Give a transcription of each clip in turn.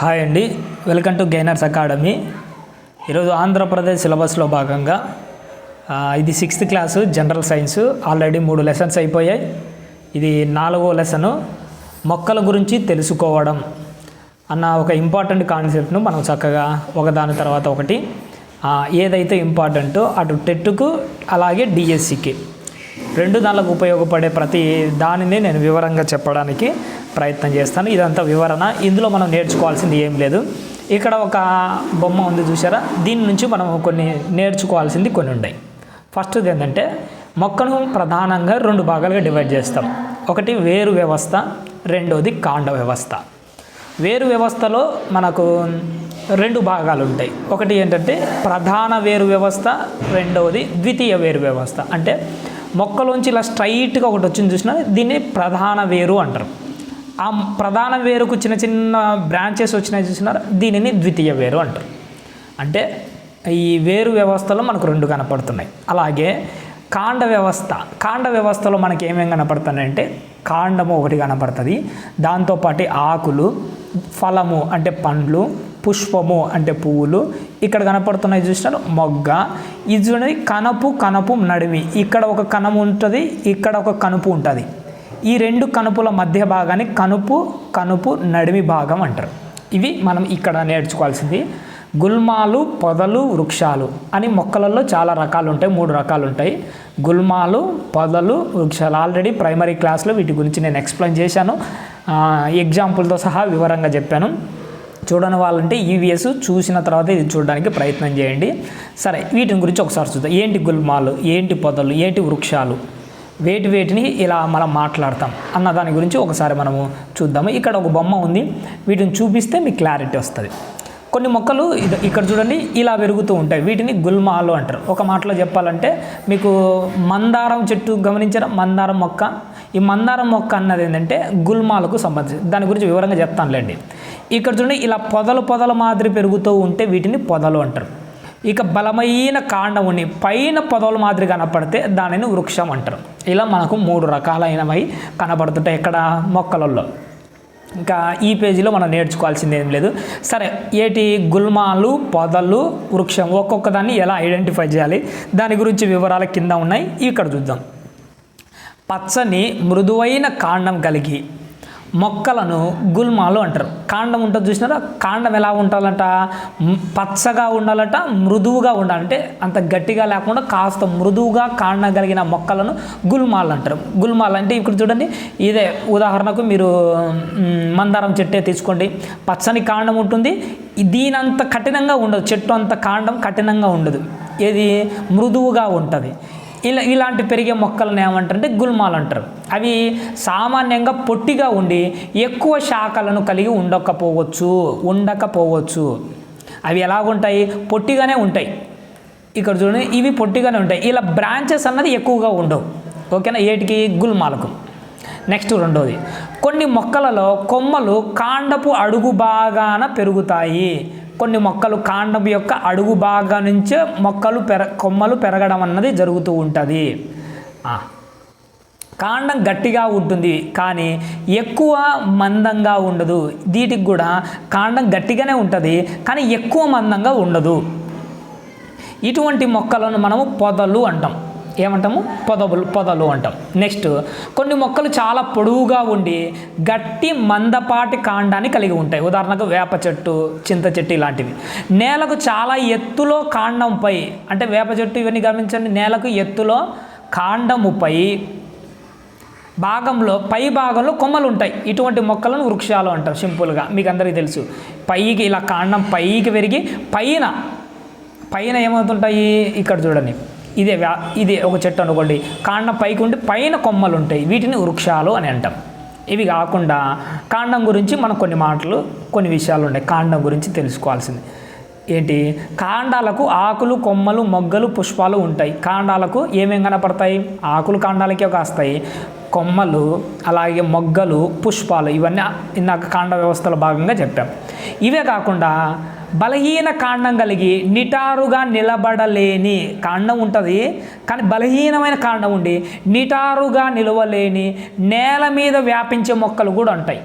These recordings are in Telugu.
హాయ్ అండి. వెల్కమ్ టు గైనర్స్ అకాడమీ ఈరోజు ఆంధ్రప్రదేశ్ సిలబస్లో భాగంగా ఇది sixth class general science already మూడు లెసన్స్ అయిపోయాయి. ఇది నాలుగో లెసను మొక్కల గురించి తెలుసుకోవడం అన్న ఒక ఇంపార్టెంట్ కాన్సెప్ట్ను మనం చక్కగా ఒకదాని తర్వాత ఒకటి ఏదైతే ఇంపార్టెంటో అటు టెట్కు అలాగే డిఎస్సికి రెండు దానిలకు ఉపయోగపడే ప్రతి దానిని నేను వివరంగా చెప్పడానికి ప్రయత్నం చేస్తాను. ఇదంతా వివరణ. ఇందులో మనం నేర్చుకోవాల్సింది ఏం లేదు. ఇక్కడ ఒక బొమ్మ ఉంది చూసారా దీని నుంచి మనం కొన్ని నేర్చుకోవాల్సింది కొన్ని ఉన్నాయి. ఫస్ట్ది ఏంటంటే మొక్కను ప్రధానంగా రెండు భాగాలుగా డివైడ్ చేస్తాం. ఒకటి వేరు వ్యవస్థ రెండోది కాండ వ్యవస్థ. వేరు వ్యవస్థలో మనకు రెండు భాగాలు ఉంటాయి. ఒకటి ఏంటంటే ప్రధాన వేరు వ్యవస్థ రెండవది ద్వితీయ వేరు వ్యవస్థ. అంటే మొక్కలోంచి ఇలా స్ట్రైట్గా ఒకటి వచ్చింది చూసిన దీన్ని ప్రధాన వేరు అంటారు. ఆ ప్రధాన వేరుకు చిన్న చిన్న బ్రాంచెస్ వచ్చినాయి చూసినారు? దీనిని ద్వితీయ వేరు అంటారు. అంటే ఈ వేరు వ్యవస్థలో మనకు రెండు కనపడుతున్నాయి. అలాగే కాండ వ్యవస్థ కాండ వ్యవస్థలో మనకి ఏమేమి కనపడుతున్నాయంటే కాండము ఒకటి కనపడుతుంది. దాంతోపాటు ఆకులు ఫలము అంటే పండ్లు పుష్పము అంటే పువ్వులు. ఇక్కడ కనపడుతున్నాయి చూసినారు? మొగ్గ. ఇది చూడండి కనపు కనపు నడిమి. ఇక్కడ ఒక కనము ఉంటుంది ఇక్కడ ఒక కనుపు ఉంటుంది. ఈ రెండు కనుపుల మధ్య భాగాన్ని కనుపు కనుపు నడిమి భాగం అంటారు. ఇవి మనం ఇక్కడ నేర్చుకోవాల్సింది. గుల్మాలు పొదలు వృక్షాలు అని మొక్కలలో చాలా రకాలు ఉంటాయి మూడు రకాలు ఉంటాయి. గుల్మాలు పొదలు వృక్షాలు. ఆల్రెడీ ప్రైమరీ క్లాస్లో వీటి గురించి నేను ఎక్స్ప్లెయిన్ చేశాను. ఎగ్జాంపుల్తో సహా వివరంగా చెప్పాను. చూడని వాళ్ళంటే ఈవీఎస్ చూసిన తర్వాత ఇది చూడడానికి ప్రయత్నం చేయండి. సరే వీటిని గురించి ఒకసారి చూద్దాం. ఏంటి గుల్మాలు? ఏంటి పొదలు? ఏంటి వృక్షాలు? వేటి వేటిని ఇలా మనం మాట్లాడతాం అన్న దాని గురించి ఒకసారి మనము చూద్దాము. ఇక్కడ ఒక బొమ్మ ఉంది. వీటిని చూపిస్తే మీకు క్లారిటీ వస్తుంది. కొన్ని మొక్కలు ఇద- ఇక్కడ చూడండి ఇలా పెరుగుతూ ఉంటాయి. వీటిని గుల్మాలు అంటారు. ఒక మాటలో చెప్పాలంటే మీకు మందారం చెట్టు గమనించిన మందారం మొక్క. ఈ మందారం మొక్క అన్నది ఏంటంటే గుల్మాలకు సంబంధించి దాని గురించి వివరంగా చెప్తానులేండి. ఇక్కడ చూడండి ఇలా పొదలు పొదల మాదిరి పెరుగుతూ ఉంటే వీటిని పొదలు అంటారు. ఇక బలమైన కాండముని పైన పొదల మాదిరి కనపడితే దానిని వృక్షం అంటారు. ఇలా మనకు మూడు రకాలైనవి కనపడుతుంటాయి ఇక్కడ మొక్కలలో. ఇంకా ఈ పేజీలో మనం నేర్చుకోవాల్సింది ఏం లేదు. సరే ఏటి? గుల్మాలు పొదలు వృక్షం ఒక్కొక్క దాన్ని ఎలా ఐడెంటిఫై చేయాలి? దాని గురించి వివరాలు కింద ఉన్నాయి. ఇక్కడ చూద్దాం. పచ్చని మృదువైన కాండం కలిగి మొక్కలను గుల్మాలు అంటారు. కాండం ఉంటుంది చూసినారా? కాండం ఎలా ఉండాలంట? పచ్చగా ఉండాలంట మృదువుగా ఉండాలంటే అంత గట్టిగా లేకుండా కాస్త మృదువుగా కాండగలిగిన మొక్కలను గుల్మాలు అంటారు. గుల్మాలు అంటే ఇక్కడ చూడండి ఇదే ఉదాహరణకు మీరు మందారం చెట్టే తీసుకోండి. పచ్చని కాండం ఉంటుంది. దీనంత కఠినంగా ఉండదు. చెట్టు అంత కాండం కఠినంగా ఉండదు. ఏది? మృదువుగా ఉంటుంది. ఇలా ఇలాంటి పెరిగే మొక్కలను ఏమంటారంటే గుల్మాలు అంటారు. అవి సామాన్యంగా పొట్టిగా ఉండి ఎక్కువ శాఖలను కలిగి ఉండకపోవచ్చు ఉండకపోవచ్చు. అవి ఎలాగుంటాయి? పొట్టిగానే ఉంటాయి. ఇక్కడ చూడండి ఇవి పొట్టిగానే ఉంటాయి. ఇలా బ్రాంచెస్ అన్నది ఎక్కువగా ఉండవు. ఓకేనా? ఏటికి? గుల్మాలకు. నెక్స్ట్ రెండోది. కొన్ని మొక్కలలో కొమ్మలు కాండపు అడుగు భాగాన పెరుగుతాయి. కొన్ని మొక్కలు కాండం యొక్క అడుగు భాగం నుంచే మొక్కలు పెర కొమ్మలు పెరగడం అన్నది జరుగుతూ ఉంటుంది. కాండం గట్టిగా ఉంటుంది కానీ ఎక్కువ మందంగా ఉండదు. వీటికి కూడా కాండం గట్టిగానే ఉంటుంది కానీ ఎక్కువ మందంగా ఉండదు. ఇటువంటి మొక్కలను మనము పొదలు అంటాం. ఏమంటాము? పొదలు పొదలు అంటాం. నెక్స్ట్ కొన్ని మొక్కలు చాలా పొడవుగా ఉండి గట్టి మందపాటి కాండాన్ని కలిగి ఉంటాయి. ఉదాహరణకు వేప చెట్టు చింత చెట్టు ఇలాంటివి. నేలకు చాలా ఎత్తులో కాండంపై అంటే వేప చెట్టు ఇవన్నీ గమనించండి నేలకు ఎత్తులో కాండముపై భాగంలో పై భాగంలో కొమ్మలు ఉంటాయి. ఇటువంటి మొక్కలను వృక్షాలు అంటారు సింపుల్గా మీకు అందరికీ తెలుసు. పైకి ఇలా కాండం పైకి పెరిగి పైన పైన ఏమవుతుంటాయి? ఇక్కడ చూడండి. ఇదే వ్యా ఇదే ఒక చెట్టు అనుకోండి. కాండం పైకి ఉండి పైన కొమ్మలు ఉంటాయి వీటిని వృక్షాలు అని అంటాం. ఇవి కాకుండా కాండం గురించి మనం కొన్ని మాటలు కొన్ని విషయాలు ఉన్నాయి. కాండం గురించి తెలుసుకోవాల్సింది. ఏంటి? కాండాలకు ఆకులు కొమ్మలు మొగ్గలు పుష్పాలు ఉంటాయి. కాండాలకు ఏమేం కనపడతాయి? ఆకులు కాండాలకే కాస్తాయి. కొమ్మలు అలాగే మొగ్గలు పుష్పాలు ఇవన్నీ ఇందాక కాండ వ్యవస్థలో భాగంగా చెప్పాం. ఇవే కాకుండా బలహీన కాండం కలిగి నిటారుగా నిలబడలేని కాండం ఉంటుంది. కానీ బలహీనమైన కాండం ఉండి నిటారుగా నిలవలేని నేల మీద వ్యాపించే మొక్కలు కూడా ఉంటాయి.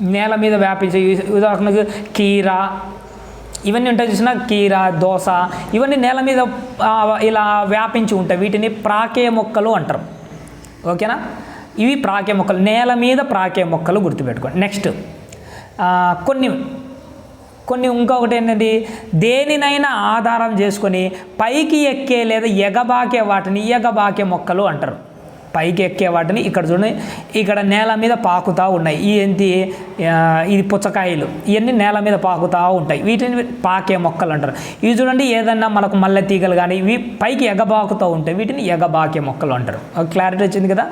నేల మీద వ్యాపించే ఉదాహరణకు కీర ఇవన్నీ ఉంటాయి చూసిన కీర దోస ఇవన్నీ నేల మీద ఇలా వ్యాపించి ఉంటాయి. వీటిని ప్రాకే మొక్కలు అంటారు. ఓకేనా? ఇవి ప్రాకే మొక్కలు. నేల మీద ప్రాకే మొక్కలు గుర్తుపెట్టుకోండి. నెక్స్ట్ కొన్ని కొన్ని ఇంకొకటి ఏంటంటే దేనినైనా ఆధారం చేసుకొని పైకి ఎక్కే లేదా ఎగబాకే వాటిని ఎగబాకే మొక్కలు అంటారు. పైకి ఎక్కే వాటిని ఇక్కడ చూడండి ఇక్కడ నేల మీద పాకుతూ ఉన్నాయి. ఈ ఏంటి? ఇది పుచ్చకాయలు ఇవన్నీ నేల మీద పాకుతూ ఉంటాయి. వీటిని పాకే మొక్కలు అంటారు. ఇవి చూడండి ఏదన్నా మనకు మల్లె తీగలు కానీ ఇవి పైకి ఎగబాకుతూ ఉంటాయి వీటిని ఎగబాకే మొక్కలు అంటారు. క్లారిటీ వచ్చింది కదా?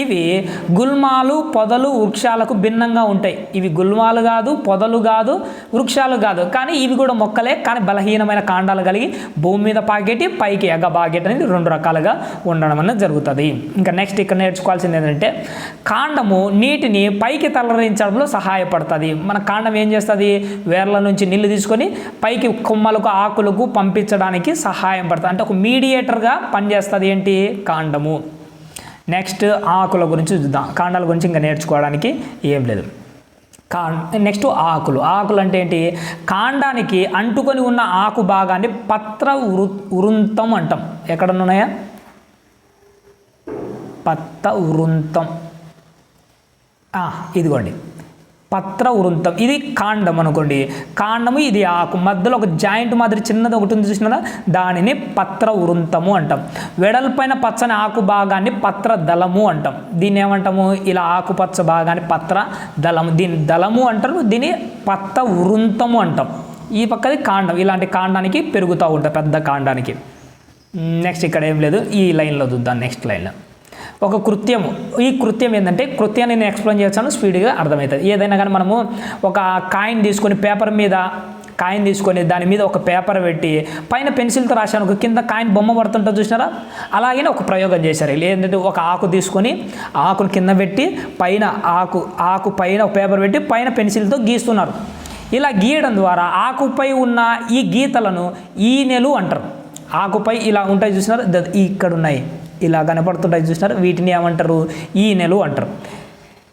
ఇవి గుల్మాలు పొదలు వృక్షాలకు భిన్నంగా ఉంటాయి. ఇవి గుల్మాలు కాదు పొదలు కాదు వృక్షాలు కాదు. కానీ ఇవి కూడా మొక్కలే కానీ బలహీనమైన కాండాలు కలిగి భూమి మీద పాకెట్ పైకి ఎగబాకేటి అనేది రెండు రకాలుగా ఉండడం అనేది జరుగుతుంది. ఇంకా నెక్స్ట్ ఇక్కడ నేర్చుకోవాల్సింది ఏంటంటే కాండము నీటిని పైకి తలరించడంలో సహాయపడుతుంది. మన కాండం ఏం చేస్తుంది? వేర్ల నుంచి నీళ్ళు తీసుకొని పైకి కొమ్మలకు ఆకులకు పంపించడానికి సహాయం పడుతుంది. అంటే ఒక మీడియేటర్గా పనిచేస్తుంది ఏంటి? కాండము. నెక్స్ట్ ఆకుల గురించి చూద్దాం. కాండాల గురించి ఇంకా నేర్చుకోవడానికి ఏం లేదు. కా నెక్స్ట్ ఆకులు. ఆకులు అంటే ఏంటి? కాండానికి అంటుకొని ఉన్న ఆకు భాగాన్ని పత్ర వృ వృంతం అంటాం. ఎక్కడన్నాయా పత్త వృంతం ఇదిగోండి. పత్ర వృంతం ఇది కాండం అనుకోండి. కాండము ఇది ఆకు. మధ్యలో ఒక జాయింట్ మాదిరి చిన్నది ఒకటి ఉంది చూసినారా? దానిని పత్ర వృంతము అంటాం. వెడల్పైన పచ్చని ఆకు భాగాన్ని పత్ర దళము అంటాం. దీన్ని ఏమంటాము? ఇలా ఆకుపచ్చ భాగాన్ని పత్ర దళము దీని దళము అంటారు. దీన్ని పత్త వృంతము అంటాం. ఈ పక్కది కాండం. ఇలాంటి కాండానికి పెరుగుతూ ఉంటుంది పెద్ద కాండానికి. నెక్స్ట్ ఇక్కడ ఏం లేదు. ఈ లైన్లో చూద్దాం. నెక్స్ట్ లైన్లో ఒక కృత్యము. ఈ కృత్యం ఏంటంటే కృత్యాన్ని నేను ఎక్స్ప్లెయిన్ చేస్తాను స్పీడ్గా అర్థమవుతుంది. ఏదైనా కానీ మనము ఒక కాయిన్ తీసుకొని పేపర్ మీద కాయిన్ తీసుకొని దాని మీద ఒక పేపర్ పెట్టి పైన పెన్సిల్తో రాశాను ఒక కింద కాయిన్ బొమ్మ పడుతుంటుంది చూసినారా? అలాగే ఒక ప్రయోగం చేశారు. లేదంటే ఒక ఆకు తీసుకొని ఆకును కింద పెట్టి పైన ఆకు ఆకు పైన ఒక పేపర్ పెట్టి పైన పెన్సిల్తో గీస్తున్నారు. ఇలా గీయడం ద్వారా ఆకుపై ఉన్న ఈ గీతలను ఈనెలు అంటారు. ఆకుపై ఇలా ఉంటాయి చూసినారు? ఇక్కడ ఉన్నాయి ఇలా కనపడుతుంటాయి చూసినారు? వీటిని ఏమంటారు? ఈనెలు అంటారు.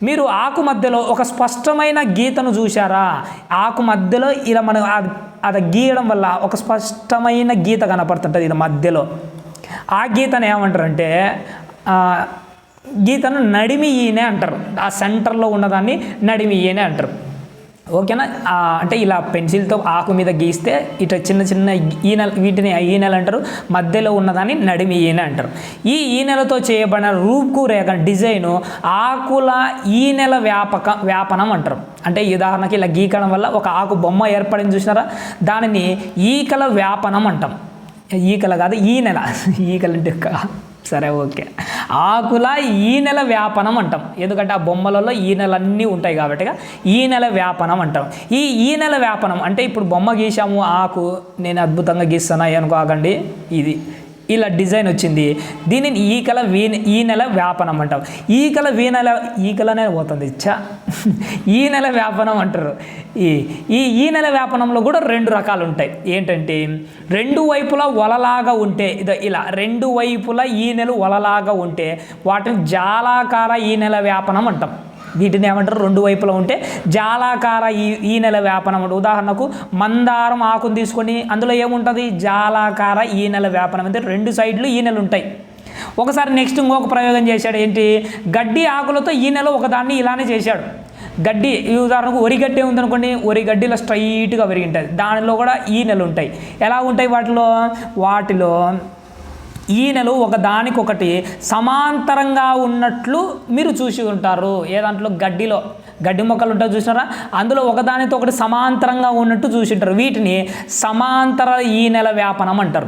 మీరు ఆకు మధ్యలో ఒక స్పష్టమైన గీతను చూశారా? ఆకు మధ్యలో ఇలా మనం అది- గీయడం వల్ల ఒక స్పష్టమైన గీత కనపడుతుంటుంది ఇలా మధ్యలో. ఆ గీతను ఏమంటారంటే గీతను నడిమి ఈయనే అంటారు. ఆ సెంటర్లో ఉన్నదాన్ని నడిమి ఈయనే అంటారు. ఓకేనా? అంటే ఇలా పెన్సిల్తో ఆకు మీద గీస్తే ఇట్లా చిన్న చిన్న ఈనెల వీటిని ఈనెలు అంటారు మధ్యలో ఉన్నదాన్ని నడిమి ఈనె అంటారు. ఈ ఈనెలతో చేయబడిన రూపు రేఖ డిజైను ఆకుల ఈనెల వ్యాపక వ్యాపనం అంటారు. అంటే ఉదాహరణకి ఇలా గీకడం వల్ల ఒక ఆకు బొమ్మ ఏర్పడింది చూసినారా? దానిని ఈకల వ్యాపనం అంటాం. ఈకల కాదు ఈ నెల ఈకలంటే సరే ఓకే. ఆకుల ఈ నెల వ్యాపనం అంటాం. ఎందుకంటే ఆ బొమ్మలలో ఈ నెలన్నీ ఉంటాయి కాబట్టి ఈ నెల వ్యాపనం అంటాం. ఈ ఈ నెల వ్యాపనం అంటే ఇప్పుడు బొమ్మ గీసాము ఆకు నేను అద్భుతంగా గీస్తాను అనుకోకండి ఇది. ఇలా డిజైన్ వచ్చింది. దీనిని ఈకల వీ ఈ నెల వ్యాపనం అంటాం. ఈకల వీ నెల ఈకలనే పోతుంది. ఇచ్చా ఈ నెల వ్యాపనం అంటారు. ఈ ఈ ఈ నెల వ్యాపనంలో కూడా రెండు రకాలు ఉంటాయి. ఏంటంటే రెండు వైపులా వలలాగా ఉంటే ఇదో ఇలా రెండు వైపులా ఈ నెల వలలాగా ఉంటే వాటిని జాలాకార ఈ నెల వ్యాపనం అంటాం. వీటిని ఏమంటారు? రెండు వైపులా ఉంటే జాలాకార ఈ ఈ నెల వ్యాపనం అంటే ఉదాహరణకు మందారం ఆకును తీసుకొని అందులో ఏముంటుంది? జాలాకార ఈ నెల వ్యాపనం. అంటే రెండు సైడ్లు ఈ నెల ఉంటాయి. ఒకసారి నెక్స్ట్ ఇంకొక ప్రయోగం చేశాడు. ఏంటి? గడ్డి ఆకులతో ఈ నెల ఒకదాన్ని ఇలానే చేశాడు. గడ్డి ఈ ఉదాహరణకు వరి గడ్డి ఉందనుకోండి వరి గడ్డిలో స్ట్రైట్గా పెరిగింటుంది దానిలో కూడా ఈ నెల ఉంటాయి. ఎలా ఉంటాయి వాటిలో? వాటిలో ఈనెలు ఒకదానికొకటి సమాంతరంగా ఉన్నట్లు మీరు చూసి ఉంటారు. ఏ దాంట్లో? గడ్డిలో. గడ్డి మొక్కలు ఉంటా చూసినారా? అందులో ఒకదానితో ఒకటి సమాంతరంగా ఉన్నట్టు చూసి ఉంటారు. వీటిని సమాంతర ఈనెల వ్యాపనం అంటారు.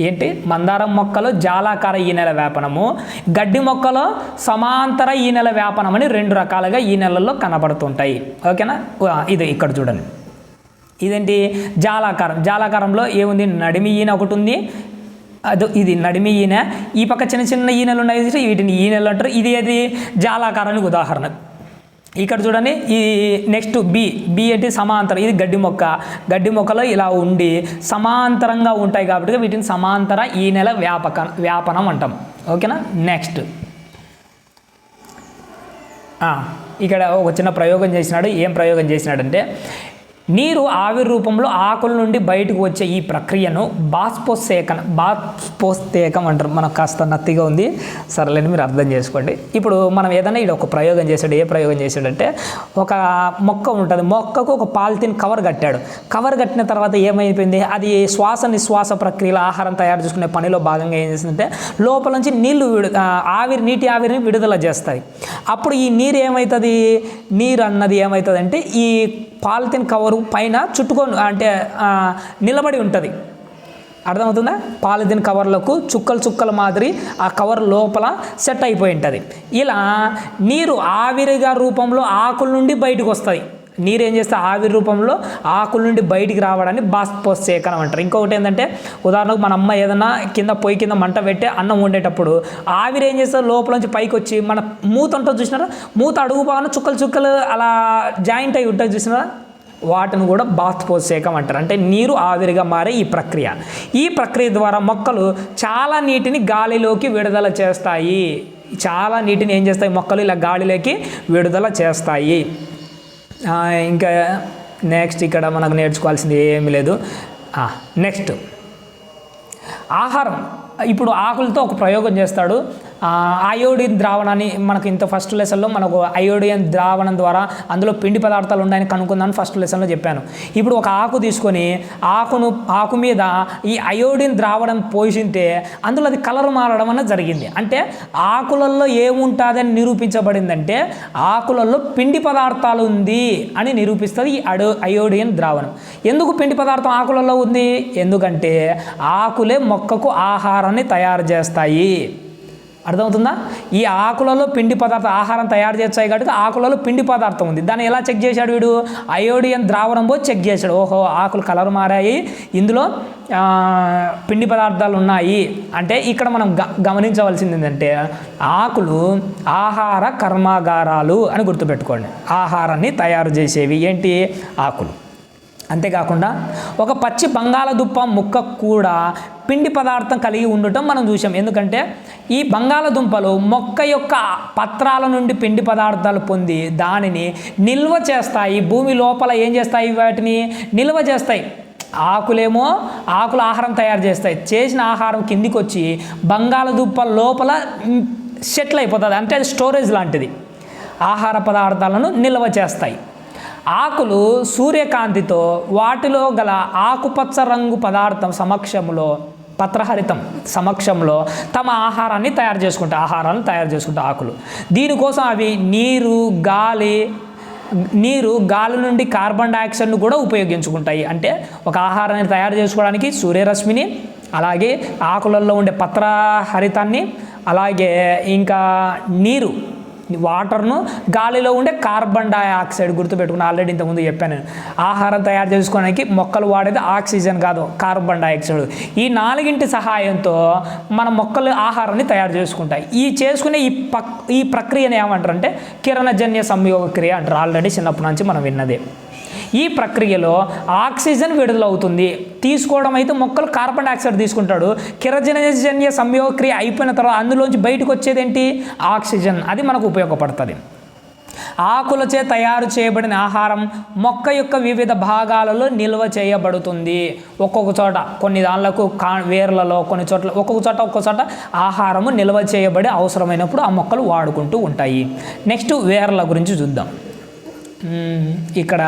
ఏంటి? మందారం మొక్కలు జాలాకార ఈనెల వ్యాపనము. గడ్డి మొక్కలో సమాంతర ఈనెల వ్యాపనం అని రెండు రకాలుగా ఈ నెలల్లో కనబడుతుంటాయి. ఓకేనా? ఇది ఇక్కడ చూడండి. ఇదేంటి? జాలాకారం. జాలాకారంలో ఏముంది? నడిమి ఈయన ఒకటి ఉంది. అదో ఇది నడిమి ఈన. ఈ పక్క చిన్న చిన్న ఈనెలు ఉన్నాయి చూసి వీటిని ఈనెలు అంటారు. ఇది అది జాలాకారానికి ఉదాహరణ. ఇక్కడ చూడండి ఈ నెక్స్ట్ బి బి అంటే సమాంతరం. ఇది గడ్డి మొక్క. గడ్డి మొక్కలో ఇలా ఉండి సమాంతరంగా ఉంటాయి కాబట్టి వీటిని సమాంతర ఈ నెల వ్యాపక వ్యాపనం అంటాం. ఓకేనా? నెక్స్ట్ ఇక్కడ ఒక చిన్న ప్రయోగం చేసినాడు. ఏం ప్రయోగం చేసినాడంటే నీరు ఆవిరి రూపంలో ఆకుల నుండి బయటకు వచ్చే ఈ ప్రక్రియను బాష్పోసేకన బాష్పోత్సేకం అంటారు. మనకు కాస్త నత్తిగా ఉంది. సరేలేని మీరు అర్థం చేసుకోండి. ఇప్పుడు మనం ఏదైనా ఇక్కడ ఒక ప్రయోగం చేశాడు. ఏ ప్రయోగం చేశాడంటే ఒక మొక్క ఉంటుంది. మొక్కకు ఒక పాలిథిన్ కవర్ కట్టాడు. కవర్ కట్టిన తర్వాత ఏమైపోయింది? అది శ్వాస నిశ్వాస ప్రక్రియలో ఆహారం తయారు చేసుకునే పనిలో భాగంగా ఏం చేసిందంటే లోపల నుంచి నీళ్ళు విడు ఆవిరి నీటి ఆవిరిని విడుదల చేస్తాయి. అప్పుడు ఈ నీరు ఏమవుతుంది నీరు అన్నది ఏమవుతుందంటే ఈ పాలిథిన్ కవరు పైన చుట్టుకొని అంటే నిలబడి ఉంటుంది. అర్థమవుతుందా? పాలిథిన్ కవర్లకు చుక్కలు చుక్కల మాదిరి ఆ కవర్ లోపల సెట్ అయిపోయి ఉంటుంది. ఇలా నీరు ఆవిరిగా రూపంలో ఆకుల నుండి బయటకు వస్తుంది. నీరు ఏం చేస్తే ఆవిరి రూపంలో ఆకుల నుండి బయటికి రావడాన్ని బాష్పోత్సేకనం అంటారు. ఇంకొకటి ఏంటంటే ఉదాహరణకు మన అమ్మ ఏదైనా కింద పొయ్యి కింద మంట పెట్టి అన్నం వండేటప్పుడు ఆవిరి ఏం చేస్తారు లోపల నుంచి పైకి వచ్చి మన మూత ఉంటుంది చూసినారా? మూత అడుగు బాగా చుక్కలు చుక్కలు అలా జాయింట్ అయి ఉంటుంది చూసినారా? వాటిని కూడా బాష్పోత్సేకం అంటారు. అంటే నీరు ఆవిరిగా మారే ఈ ప్రక్రియ. ఈ ప్రక్రియ ద్వారా మొక్కలు చాలా నీటిని గాలిలోకి విడుదల చేస్తాయి. చాలా నీటిని ఏం చేస్తాయి? మొక్కలు ఇలా గాలిలోకి విడుదల చేస్తాయి. ఇంకా నెక్స్ట్ ఇక్కడ మనకు నేర్చుకోవాల్సింది ఏమీ లేదు. నెక్స్ట్ ఆహారం. ఇప్పుడు ఆకులతో ఒక ప్రయోగం చేస్తాడు. అయోడిన్ ద్రావణాన్ని మనకు ఇంత ఫస్ట్ లెసన్లో మనకు అయోడిన్ ద్రావణం ద్వారా అందులో పిండి పదార్థాలు ఉన్నాయని కనుక్కుందని ఫస్ట్ లెసన్లో చెప్పాను. ఇప్పుడు ఒక ఆకు తీసుకొని ఆకును ఆకు మీద ఈ అయోడిన్ ద్రావణం పోషింటే అందులో అది కలర్ మారడం అన్నది జరిగింది. అంటే ఆకులలో ఏముంటుందని నిరూపించబడిందంటే ఆకులలో పిండి పదార్థాలు ఉంది అని నిరూపిస్తుంది ఈ అడో అయోడిన్ ద్రావణం. ఎందుకు పిండి పదార్థం ఆకులలో ఉంది? ఎందుకంటే ఆకులే మొక్కకు ఆహారాన్ని తయారు చేస్తాయి. అర్థమవుతుందా? ఈ ఆకులలో పిండి పదార్థం ఆహారం తయారు చేస్తాయి కాబట్టి ఆకులలో పిండి పదార్థం ఉంది. దాన్ని ఎలా చెక్ చేశాడు వీడు? అయోడియన్ ద్రావణం పోయి చెక్ చేశాడు. ఓహో ఆకులు కలర్ మారాయి. ఇందులో పిండి పదార్థాలు ఉన్నాయి. అంటే ఇక్కడ మనం గ గమనించవలసింది ఏంటంటే ఆకులు ఆహార కర్మాగారాలు అని గుర్తుపెట్టుకోండి. ఆహారాన్ని తయారు చేసేవి ఏంటి? ఆకులు. అంతేకాకుండా ఒక పచ్చి బంగాళదుప్ప ముక్క కూడా పిండి పదార్థం కలిగి ఉండటం మనం చూసాం ఎందుకంటే ఈ బంగాళదుంపలు మొక్క యొక్క పత్రాల నుండి పిండి పదార్థాలు పొంది దానిని నిల్వ చేస్తాయి. భూమి లోపల ఏం చేస్తాయి? వాటిని నిల్వ చేస్తాయి. ఆకులేమో ఆకుల ఆహారం తయారు చేస్తాయి. చేసిన ఆహారం కిందికి వచ్చి బంగాళదుంప లోపల సెటిల్ అయిపోతుంది. అంటే అది స్టోరేజ్ లాంటిది. ఆహార పదార్థాలను నిల్వ చేస్తాయి. ఆకులు సూర్యకాంతితో వాటిలో గల ఆకుపచ్చ రంగు పదార్థం సమక్షంలో పత్రహరితం సమక్షంలో తమ ఆహారాన్ని తయారు చేసుకుంటాయి ఆహారాన్ని తయారు చేసుకుంటాయి ఆకులు. దీనికోసం అవి నీరు గాలి నీరు గాలి నుండి కార్బన్ డైఆక్సైడ్ను కూడా ఉపయోగించుకుంటాయి. అంటే ఒక ఆహారాన్ని తయారు చేసుకోవడానికి సూర్యరశ్మిని అలాగే ఆకులలో ఉండే పత్రహరితాన్ని అలాగే ఇంకా నీరు వాటర్ను గాలిలో ఉండే కార్బన్ డైఆక్సైడ్ గుర్తుపెట్టుకుని ఆల్రెడీ ఇంతకుముందు చెప్పాను. నేను. ఆహారం తయారు చేసుకోవడానికి మొక్కలు వాడేది ఆక్సిజన్ కాదు కార్బన్ డైఆక్సైడ్ ఈ నాలుగింటి సహాయంతో మన మొక్కలు ఆహారాన్ని తయారు చేసుకుంటాయి. ఈ చేసుకునే ఈ పక్ ఈ ప్రక్రియను ఏమంటారంటే కిరణజన్య సంయోగ క్రియ అంటారు. ఆల్రెడీ చిన్నప్పటి నుంచి మనం విన్నదే. ఈ ప్రక్రియలో ఆక్సిజన్ విడుదలవుతుంది. తీసుకోవడం అయితే మొక్కలు కార్బన్ డైఆక్సైడ్ తీసుకుంటాడు. కిరజనజన్య సంయోగక్రియ అయిపోయిన తర్వాత అందులోంచి బయటకు వచ్చేది ఏంటి ఆక్సిజన్. అది మనకు ఉపయోగపడుతుంది. ఆకులచే తయారు చేయబడిన ఆహారం మొక్క యొక్క వివిధ భాగాలలో నిల్వ చేయబడుతుంది. ఒక్కొక్క చోట కొన్ని దానిలకు కా వేర్లలో కొన్ని చోట్ల ఒక్కొక్క చోట ఒక్కొక్క చోట ఆహారము నిల్వ చేయబడి అవసరమైనప్పుడు ఆ మొక్కలు వాడుకుంటూ ఉంటాయి. నెక్స్ట్ వేర్ల గురించి చూద్దాం. ఇక్కడ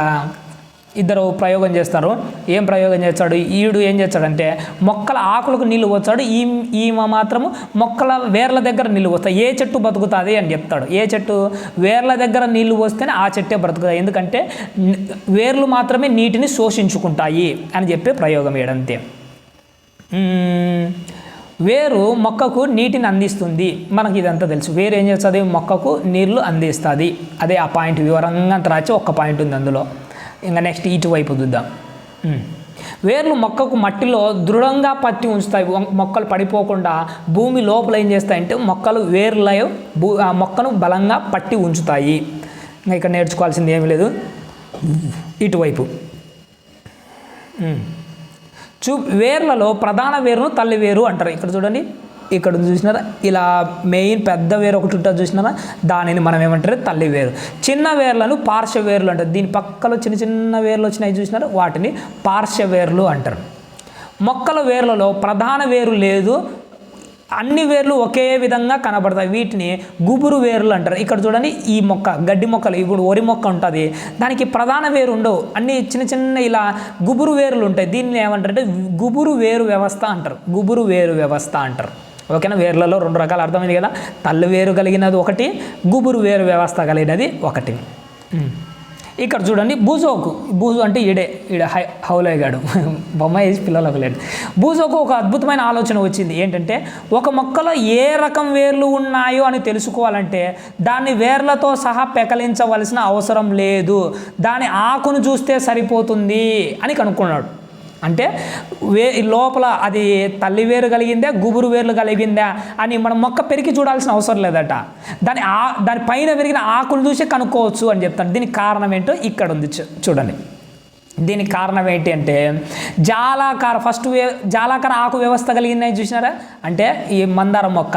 ఇద్దరు ప్రయోగం చేస్తారు. ఏం ప్రయోగం చేస్తాడు? ఈడు ఏం చేస్తాడంటే మొక్కల ఆకులకు నీళ్ళు పోస్తాడు. ఈ ఈమె మాత్రము మొక్కల వేర్ల దగ్గర నీళ్ళు పోస్తాయి. ఏ చెట్టు బతుకుతుంది అని చెప్తాడు. ఏ చెట్టు వేర్ల దగ్గర నీళ్ళు పోస్తేనే ఆ చెట్టే బ్రతుకుతుంది. ఎందుకంటే వేర్లు మాత్రమే నీటిని శోషించుకుంటాయి అని చెప్పే ప్రయోగం ఏడంతే. వేరు మొక్కకు నీటిని అందిస్తుంది. మనకి ఇదంతా తెలుసు. వేరు ఏం చేస్తుంది? మొక్కకు నీళ్ళు అందిస్తుంది. అదే ఆ పాయింట్ వివరంగా అంత రాచి ఒక్క పాయింట్ ఉంది అందులో. ఇంకా నెక్స్ట్ ఇటువైపు చూద్దాం. వేర్లు మొక్కకు మట్టిలో దృఢంగా పట్టి ఉంచుతాయి. మొక్కలు పడిపోకుండా భూమి లోపల ఏం చేస్తాయంటే మొక్కలు వేర్ల భూ ఆ మొక్కను బలంగా పట్టి ఉంచుతాయి. ఇంకా ఇక్కడ నేర్చుకోవాల్సింది ఏమీ లేదు. ఇటువైపు చూ వేర్లలో ప్రధాన వేరును తల్లి వేరు అంటారు. ఇక్కడ చూడండి. ఇక్కడ చూసినారా? ఇలా మెయిన్ పెద్ద వేరు ఒకటి ఉంటుంది చూసినారా? దానిని మనం ఏమంటారు? తల్లి వేరు. చిన్న వేర్లను పార్శ్వ వేర్లు అంటారు. దీని పక్కలో చిన్న చిన్న వేర్లు వచ్చినాయి చూసినారు? వాటిని పార్శ్వ వేర్లు అంటారు. మొక్కల వేర్లలో ప్రధాన వేరు లేదు. అన్ని వేర్లు ఒకే విధంగా కనబడతాయి. వీటిని గుబురు వేర్లు అంటారు. ఇక్కడ చూడండి ఈ మొక్క గడ్డి మొక్కలు ఇప్పుడు వరి మొక్క ఉంటుంది. దానికి ప్రధాన వేరు ఉండవు. అన్ని చిన్న చిన్న ఇలా గుబురు వేర్లు ఉంటాయి. దీన్ని ఏమంటారంటే గుబురు వేరు వ్యవస్థ అంటారు. గుబురు వేరు వ్యవస్థ అంటారు. ఓకేనా? వేర్లలో రెండు రకాలు అర్థమైంది కదా? తల్లి వేరు కలిగినది ఒకటి గుబురు వేరు వ్యవస్థ కలిగినది ఒకటి. ఇక్కడ చూడండి బూజోకు బూజు అంటే ఈడే ఈడ హై హౌలేగాడు బొమ్మ వేసి పిల్లలకు లేదు. బూజోకు ఒక అద్భుతమైన ఆలోచన వచ్చింది. ఏంటంటే ఒక మొక్కలో ఏ రకం వేర్లు ఉన్నాయో అని తెలుసుకోవాలంటే దాన్ని వేర్లతో సహా పెకలించవలసిన అవసరం లేదు. దాని ఆకును చూస్తే సరిపోతుంది అని కనుక్కున్నాడు. అంటే వే లోపల అది తల్లి వేరు కలిగిందా గుబురు వేర్లు కలిగిందా అని మనం మొక్క పెరిగి చూడాల్సిన అవసరం లేదట. దాని ఆ దాని పైన పెరిగిన ఆకులు చూసి కనుక్కోవచ్చు అని చెప్తాను. దీనికి కారణం ఏంటో ఇక్కడ ఉంది చూడండి. దీనికి కారణం ఏంటి అంటే జాలాకార ఫస్ట్ వే జాలాకార ఆకు వ్యవస్థ కలిగిందని చూసినారా? అంటే ఈ మందారం మొక్క.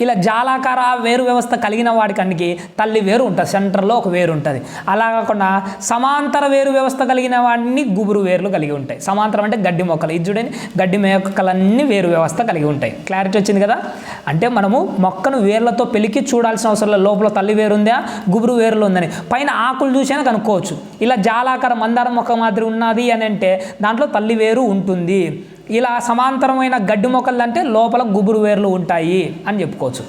ఇలా జాలాకార వేరు వ్యవస్థ కలిగిన వాడికనికి తల్లి వేరు ఉంటుంది. సెంటర్లో ఒక వేరు ఉంటుంది. అలా కాకుండా సమాంతర వేరు వ్యవస్థ కలిగిన వాడిని గుబురు వేర్లు కలిగి ఉంటాయి. సమాంతరం అంటే గడ్డి మొక్కలు. ఇది చూడండి గడ్డి మొక్కలన్నీ వేరు వ్యవస్థ కలిగి ఉంటాయి. క్లారిటీ వచ్చింది కదా? అంటే మనము మొక్కను వేర్లతో పెలికి చూడాల్సిన అవసరం లేదు. లోపల తల్లి వేరు ఉందా? గుబురు వేర్లు ఉందని. పైన ఆకులు చూసైనా కనుక్కోవచ్చు. ఇలా జాలాకార మందారం మొక్క మాదిరి ఉన్నది అని అంటే దాంట్లో తల్లి వేరు ఉంటుంది. ఇలా సమాంతరమైన గడ్డి మొక్కలు అంటే లోపల గుబురు వేర్లు ఉంటాయి అని చెప్పుకోవచ్చు.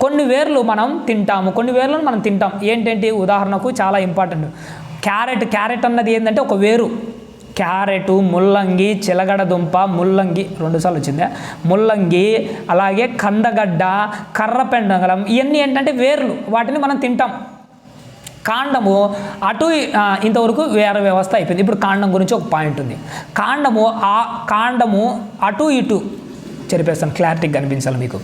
కొన్ని వేర్లు మనం తింటాము కొన్ని వేర్లను మనం తింటాం. ఏంటంటే ఉదాహరణకు చాలా ఇంపార్టెంట్. క్యారెట్ క్యారెట్ అన్నది ఏంటంటే ఒక వేరు. క్యారెట్ ముల్లంగి చిలగడ దుంప ముల్లంగి రెండుసార్లు వచ్చిందే. ముల్లంగి అలాగే కందగడ్డ కర్రపెండగలం ఇవన్నీ ఏంటంటే వేర్లు. వాటిని మనం తింటాం. కాండము అటు ఇంతవరకు వేరే వ్యవస్థ అయిపోయింది. ఇప్పుడు కాండం గురించి ఒక పాయింట్ ఉంది. కాండము ఆ కాండము అటు ఇటు చెరిపేస్తాను క్లారిటీగా కనిపించాలి మీకు.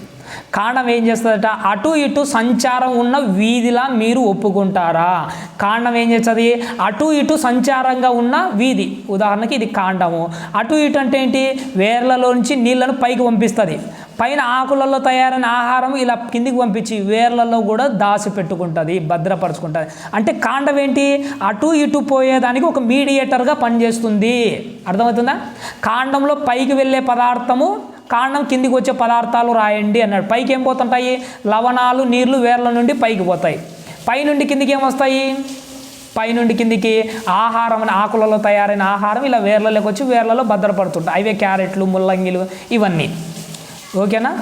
కాండం ఏం చేస్తుందట? అటు ఇటు సంచారం ఉన్న వీధిలా మీరు ఒప్పుకుంటారా? కాండం ఏం చేస్తుంది? అటు ఇటు సంచారంగా ఉన్న వీధి. ఉదాహరణకి ఇది కాండము. అటు ఇటు అంటే ఏంటి? వేర్లలో నుంచి నీళ్ళను పైకి పంపిస్తుంది. పైన ఆకులలో తయారైన ఆహారం ఇలా కిందికి పంపించి వేర్లలో కూడా దాచి పెట్టుకుంటుంది భద్రపరుచుకుంటుంది. అంటే కాండం ఏంటి? అటు ఇటు పోయేదానికి ఒక మీడియేటర్గా పనిచేస్తుంది. అర్థమవుతుందా? కాండంలో పైకి వెళ్ళే పదార్థము కాండం కిందికి వచ్చే పదార్థాలు రాయండి అన్నాడు. పైకి ఏం పోతుంటాయి? లవణాలు నీళ్ళు వేర్ల నుండి పైకి పోతాయి. పైనుండి కిందికి ఏమొస్తాయి పైనుండి కిందికి ఆహారం అని ఆకులలో తయారైన ఆహారం ఇలా వేర్లలోకి వచ్చి వేర్లలో భద్రపడుతుంటాయి. అవే క్యారెట్లు ముల్లంగిలు ఇవన్నీ. ఓకేనా?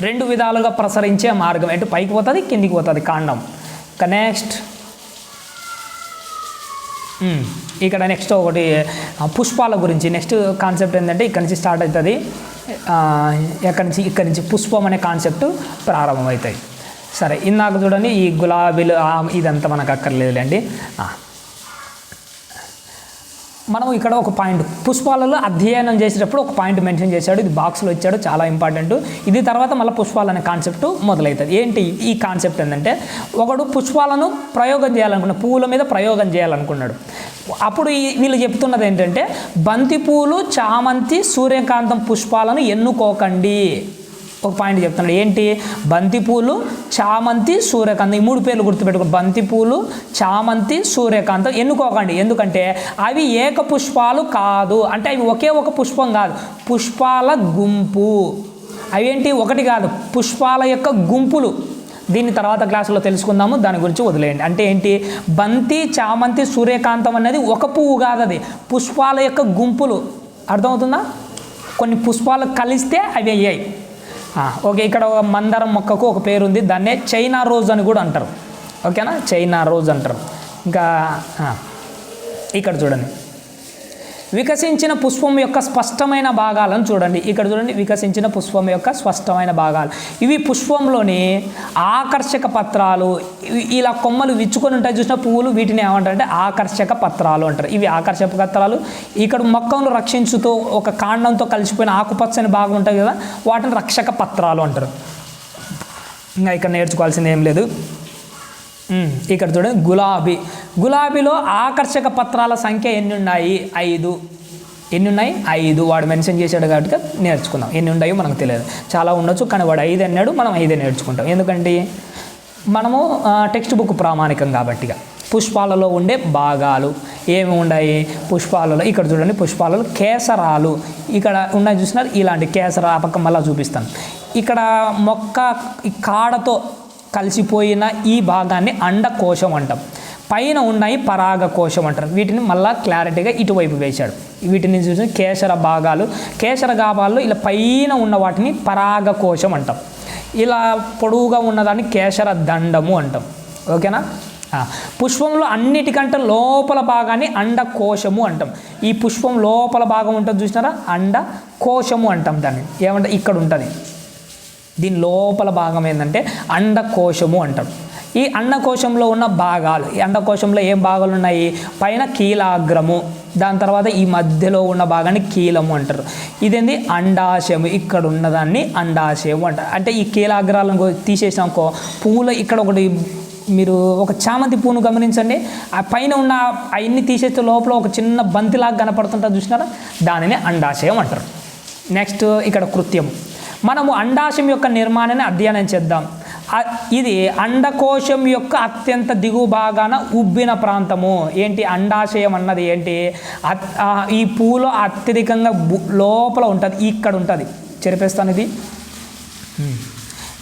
రెండు విధాలుగా ప్రసరించే మార్గం. ఎటు పైకి పోతుంది? కిందికి పోతుంది కాండం. నెక్స్ట్ ఇక్కడ నెక్స్ట్ ఒకటి పుష్పాల గురించి. నెక్స్ట్ కాన్సెప్ట్ ఏంటంటే ఇక్కడ నుంచి స్టార్ట్ అవుతుంది. ఎక్కడి నుంచి ఇక్కడి నుంచి పుష్పం అనే కాన్సెప్ట్ ప్రారంభమవుతాయి. సరే ఇందాక చూడండి ఈ గులాబీలు ఆ, ఇదంతా మనకు అక్కర్లేదులేండి. మనం ఇక్కడ ఒక పాయింట్ పుష్పాలలో అధ్యయనం చేసేటప్పుడు ఒక పాయింట్ మెన్షన్ చేశాడు. ఇది బాక్స్లో ఇచ్చాడు. చాలా ఇంపార్టెంట్ ఇది తర్వాత మళ్ళీ పుష్పాలు అనే కాన్సెప్ట్ మొదలవుతుంది. ఏంటి ఈ కాన్సెప్ట్ ఏంటంటే ఒకడు పుష్పాలను ప్రయోగం చేయాలనుకున్నాడు పువ్వుల మీద ప్రయోగం చేయాలనుకున్నాడు. అప్పుడు ఈ వీళ్ళు చెప్తున్నది ఏంటంటే బంతిపూలు చామంతి సూర్యకాంతం పుష్పాలను ఎన్నుకోకండి. ఒక పాయింట్ చెప్తున్నాడు. ఏంటి? బంతిపూలు చామంతి సూర్యకాంతం. ఈ మూడు పేర్లు గుర్తుపెట్టుకోండి. బంతిపూలు చామంతి సూర్యకాంతం ఎన్నుకోకండి. ఎందుకంటే అవి ఏక పుష్పాలు కాదు. అంటే అవి ఒకే ఒక పుష్పం కాదు. పుష్పాల గుంపు. అవేంటి ఒకటి కాదు. పుష్పాల యొక్క గుంపులు. దీన్ని తర్వాత క్లాసులో తెలుసుకుందాము. దాని గురించి వదిలేయండి. అంటే ఏంటి? బంతి చామంతి సూర్యకాంతం అనేది ఒక పువ్వు కాదు అది. పుష్పాల యొక్క గుంపులు. అర్థమవుతుందా? కొన్ని పుష్పాలు కలిస్తే అవి అయ్యాయి. ఓకే ఇక్కడ ఒక మందారం మొక్కకు ఒక పేరు ఉంది దాన్నే చైనా రోజ్ అని కూడా అంటారు. ఓకేనా? చైనా రోజ్ అంటారు. ఇంకా ఇక్కడ చూడండి. వికసించిన పుష్పం యొక్క స్పష్టమైన భాగాలను చూడండి. ఇక్కడ చూడండి వికసించిన పుష్పం యొక్క స్పష్టమైన భాగాలు. ఇవి పుష్పంలోని ఆకర్షక పత్రాలు. ఇవి ఇలా కొమ్మలు విచ్చుకొని ఉంటాయి చూసిన పువ్వులు వీటిని ఏమంటారంటే ఆకర్షక పత్రాలు అంటారు. ఇవి ఆకర్షక పత్రాలు. ఇక్కడ మొక్కలను రక్షించుతూ ఒక కాండంతో కలిసిపోయిన ఆకుపచ్చని భాగం ఉంటుంది కదా వాటిని రక్షక పత్రాలు అంటారు. ఇంకా ఇక్కడ నేర్చుకోవాల్సింది ఏం లేదు. ఇక్కడ చూడండి గులాబీ. గులాబీలో ఆకర్షక పత్రాల సంఖ్య ఎన్ని ఉన్నాయి ఐదు. ఎన్ని ఉన్నాయి ఐదు. వాడు మెన్షన్ చేశాడు కాబట్టి నేర్చుకుందాం. ఎన్ని ఉన్నాయో మనకు తెలియదు. చాలా ఉండొచ్చు కానీ వాడు ఐదు అన్నాడు మనం ఐదే నేర్చుకుంటాం. ఎందుకంటే మనము టెక్స్ట్ బుక్ ప్రామాణికం కాబట్టిగా పుష్పాలలో ఉండే భాగాలు ఏమి ఉన్నాయి పుష్పాలలో ఇక్కడ చూడండి పుష్పాలలో కేసరాలు. ఇక్కడ ఉన్నాయి చూసినారు? ఇలాంటి కేసర ఆ పక్క మళ్ళీ చూపిస్తాను. ఇక్కడ మొక్క ఈ కాడతో కలిసిపోయిన ఈ భాగాన్ని అండకోశం అంటాం. పైన ఉన్నాయి పరాగ కోశం అంటారు. వీటిని మళ్ళా క్లారిటీగా ఇటువైపు వేశాడు. వీటిని చూసి కేసర భాగాలు కేసర గాభాల్లో ఇలా పైన ఉన్న వాటిని పరాగకోశం అంటాం. ఇలా పొడవుగా ఉన్నదాన్ని కేసర దండము అంటాం. ఓకేనా? పుష్పంలో అన్నిటికంటే లోపల భాగాన్ని అండకోశము అంటాం. ఈ పుష్పం లోపల భాగం ఉంటుంది చూసినారా? అండకోశము అంటాం దాన్ని. ఏమంటే ఇక్కడ ఉంటుంది. దీని లోపల భాగం ఏంటంటే అండకోశము అంటారు. ఈ అండకోశంలో ఉన్న భాగాలు ఈ అండకోశంలో ఏం భాగాలు ఉన్నాయి? పైన కీలాగ్రము దాని తర్వాత ఈ మధ్యలో ఉన్న భాగాన్ని కీలము అంటారు. ఇదేంది? అండాశయము ఇక్కడ ఉన్నదాన్ని అండాశయము అంటారు. అంటే ఈ కీలాగ్రాలను గో- తీసేసామనుకో పువ్వులో ఇక్కడ ఒకటి మీరు ఒక చామంతి పువ్వును గమనించండి. ఆ పైన ఉన్న అవన్నీ తీసేస్తే లోపల ఒక చిన్న బంతిలాగా కనపడుతుంటుంది చూసినారా? దానిని అండాశయం అంటారు. నెక్స్ట్ ఇక్కడ కృత్యం మనము అండాశయం యొక్క నిర్మాణాన్ని అధ్యయనం చేద్దాం. ఇది అండకోశం యొక్క అత్యంత దిగువ భాగాన ఉబ్బిన ప్రాంతము. ఏంటి? అండాశయం అన్నది ఏంటి? అత్- ఈ పూలో అత్యధికంగా లోపల ఉంటుంది ఇక్కడ ఉంటుంది. చెరిపేస్తాను ఇది.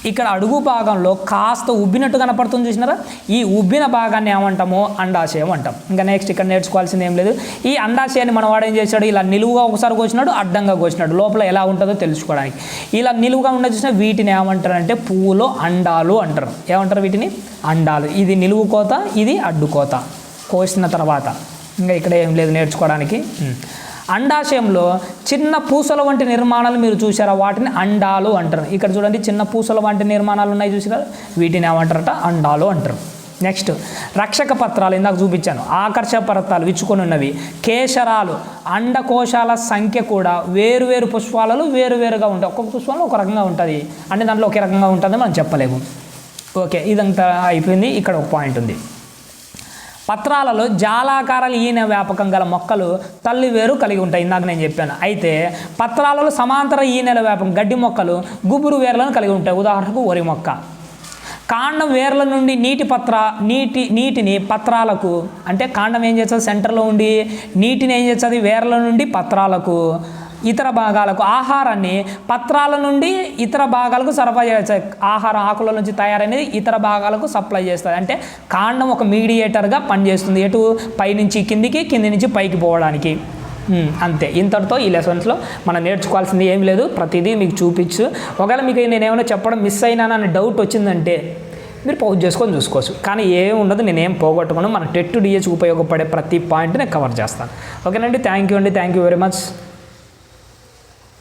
ఇక్కడ అడుగు భాగంలో కాస్త ఉబ్బినట్టు కనపడుతుంది చూసినారా? ఈ ఉబ్బిన భాగాన్ని ఏమంటామో? అండాశయం అంటాం. ఇంకా నెక్స్ట్ ఇక్కడ నేర్చుకోవాల్సింది ఏం లేదు. ఈ అండాశయాన్ని మన వాడు ఏం చేశాడు? ఇలా నిలువుగా ఒకసారి కోసినాడు అడ్డంగా కోసినాడు. లోపల ఎలా ఉంటుందో తెలుసుకోవడానికి. ఇలా నిలువుగా ఉండే చూసిన వీటిని ఏమంటారంటే పువ్వులో అండాలు అంటారు. ఏమంటారు వీటిని? అండాలు. ఇది నిలువు కోత ఇది అడ్డు కోత. కోసిన తర్వాత. ఇంకా ఇక్కడ ఏం లేదు నేర్చుకోవడానికి. అండాశయంలో చిన్న పూసల వంటి నిర్మాణాలు మీరు చూసారా వాటిని అండాలు అంటారు. ఇక్కడ చూడండి చిన్న పూసల వంటి నిర్మాణాలు ఉన్నాయి చూసినా వీటిని ఏమంటారట? అండాలు అంటారు. నెక్స్ట్ రక్షక పత్రాలు ఇందాక చూపించాను. ఆకర్షక పత్రాలు విచ్చుకొని ఉన్నవి. కేశరాలు అండకోశాల సంఖ్య కూడా వేరు వేరు పుష్పాలలో వేరువేరుగా ఉంటాయి. ఒక్కొక్క పుష్పంలో ఒక రకంగా ఉంటుంది. అంటే దాంట్లో ఒకే రకంగా ఉంటుందని మనం చెప్పలేము. ఓకే ఇదంతా అయిపోయింది. ఇక్కడ ఒక పాయింట్ ఉంది. పత్రాలలో జాలాకారాలు ఈయన వ్యాపకం గల మొక్కలు తల్లి వేరు కలిగి ఉంటాయి. ఇందాక నేను చెప్పాను. అయితే పత్రాలలో సమాంతర ఈనెల వ్యాపకం గడ్డి మొక్కలు గుబురు వేర్లను కలిగి ఉంటాయి. ఉదాహరణకు వరి మొక్క. కాండం వేర్ల నుండి నీటి పత్ర నీటి నీటిని పత్రాలకు అంటే కాండం ఏం చేస్తుంది? సెంటర్లో ఉండి నీటిని ఏం చేస్తుంది? వేర్ల నుండి పత్రాలకు ఇతర భాగాలకు ఆహారాన్ని పత్రాల నుండి ఇతర భాగాలకు సరఫరా చేస్తాయి ఆహారం ఆకుల నుంచి తయారైనది ఇతర భాగాలకు సప్లై చేస్తుంది. అంటే కాండం ఒక మీడియేటర్గా పనిచేస్తుంది. ఎటు? పైనుంచి కిందికి కింది నుంచి పైకి పోవడానికి. అంతే. ఇంతటితో ఈ లెసన్స్లో మనం నేర్చుకోవాల్సింది ఏం లేదు. ప్రతిదీ మీకు చూపించు. ఒకవేళ మీకు నేను ఏమైనా చెప్పడం మిస్ అయినానని డౌట్ వచ్చిందంటే మీరు పౌజ్ చేసుకొని చూసుకోవచ్చు. కానీ ఏం ఉండదు. నేనేం పోగొట్టుకోను. మన టెట్ డిఎస్ ఉపయోగపడే ప్రతి పాయింట్ నేను కవర్ చేస్తాను. ఓకేనండి. థ్యాంక్ యూ అండి. Thank you very much.